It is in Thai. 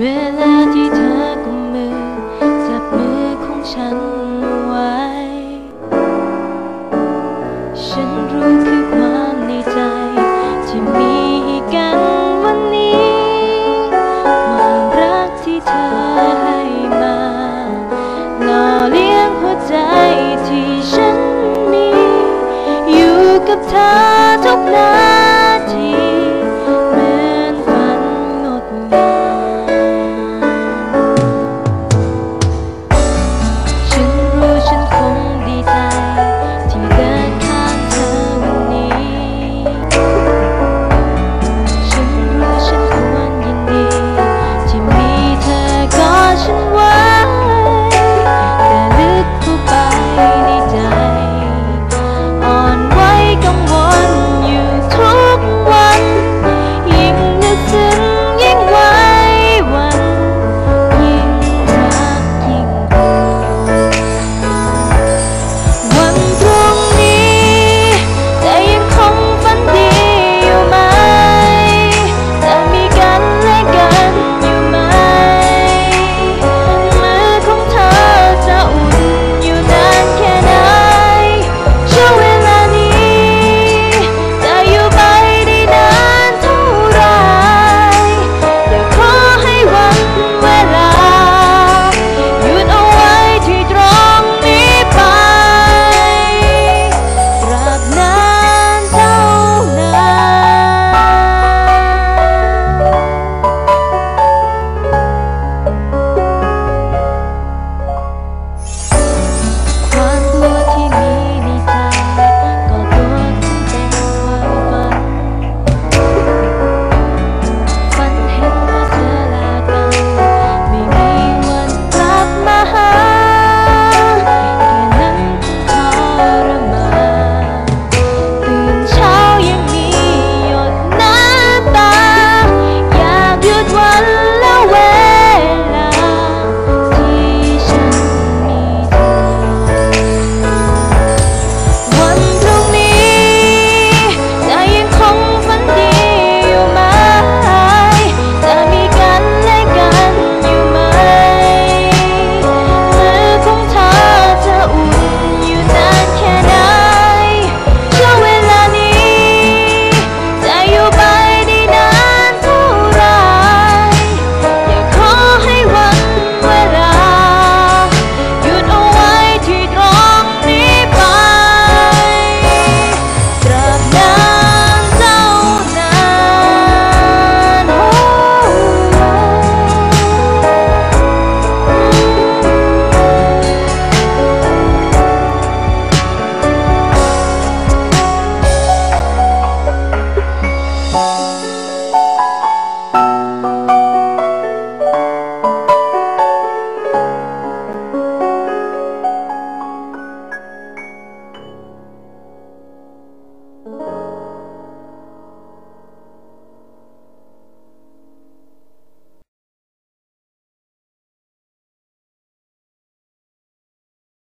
เวลาที่เธอกุมมือจับมือของฉันไว้ ฉันรู้คือความในใจที่มีให้กันวันนี้ ความรักที่เธอให้มาหล่อเลี้ยงหัวใจที่ฉันมี อยู่กับเธอทุกนา